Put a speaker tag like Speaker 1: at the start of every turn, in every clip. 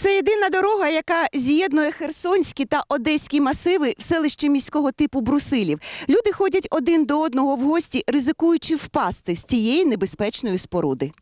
Speaker 1: Це єдина дорога, яка з'єднує Херсонські та Одеські масиви в селищі міського типу Брусилів. Люди ходять один до одного в гості, ризикуючи впасти з цієї небезпечної споруди.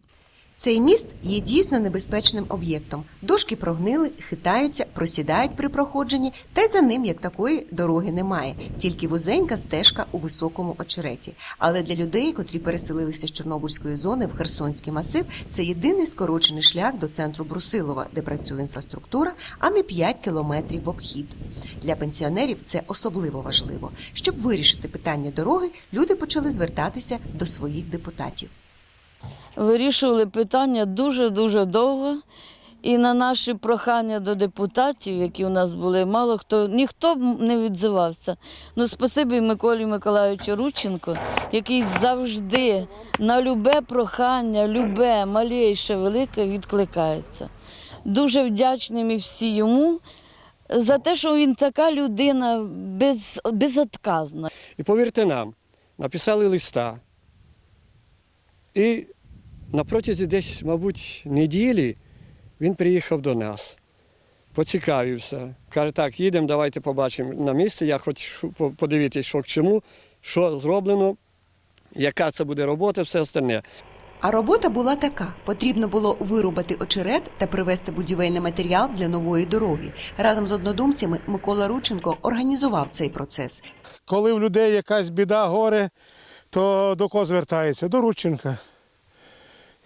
Speaker 1: Цей міст є дійсно небезпечним об'єктом. Дошки прогнили, хитаються, просідають при проходженні, та й за ним як такої дороги немає, тільки вузенька стежка у високому очереті. Але для людей, котрі переселилися з Чорнобильської зони в Херсонський масив, це єдиний скорочений шлях до центру Брусилова, де працює інфраструктура, а не 5 кілометрів в обхід. Для пенсіонерів це особливо важливо. Щоб вирішити питання дороги, люди почали звертатися до своїх депутатів.
Speaker 2: Вирішували питання дуже-дуже довго. І на наші прохання до депутатів, які у нас були, мало хто ніхто б не відзивався. Ну, спасибі Миколі Миколаївичу Рученко, який завжди на любе прохання, любе, малейше, велике відкликається. Дуже вдячні ми всі йому за те, що він така людина без, безотказна.
Speaker 3: І повірте нам, написали листа. І на протязі десь, мабуть, неділі він приїхав до нас, поцікавився. Каже, так, їдемо, давайте побачимо на місці. Я хочу подивитися, що к чому, що зроблено, яка це буде робота, все остальне.
Speaker 1: А робота була така: потрібно було вирубати очерет та привезти будівельний матеріал для нової дороги. Разом з однодумцями Микола Рученко організував цей процес.
Speaker 4: Коли в людей якась біда, горе, то до кого звертається? До Рудченка.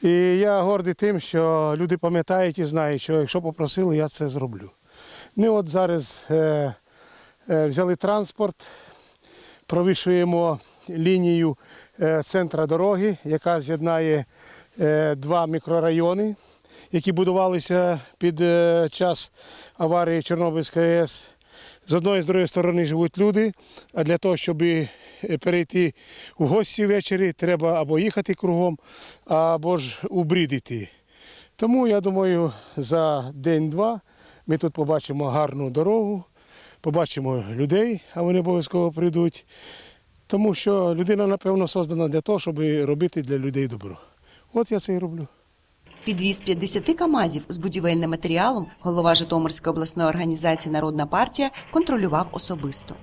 Speaker 4: І я гордий тим, що люди пам'ятають і знають, що якщо попросили, я це зроблю. Ми от зараз е, е, взяли транспорт, провішуємо лінію е, центра дороги, яка з'єднає е, два мікрорайони, які будувалися під е, час аварії Чорнобильської АЕС. З одної з другої сторони живуть люди, а для того, щоб е, перейти в гості ввечері, треба або їхати кругом, або ж у брід іти. Тому я думаю, за день-два ми тут побачимо гарну дорогу, побачимо людей, а вони обов'язково прийдуть. Тому що людина, напевно, создана для того, щоб робити для людей добро. От я це і роблю.
Speaker 1: Підвіз 50 камазів з будівельним матеріалом голова Житомирської обласної організації Народна партія контролював особисто.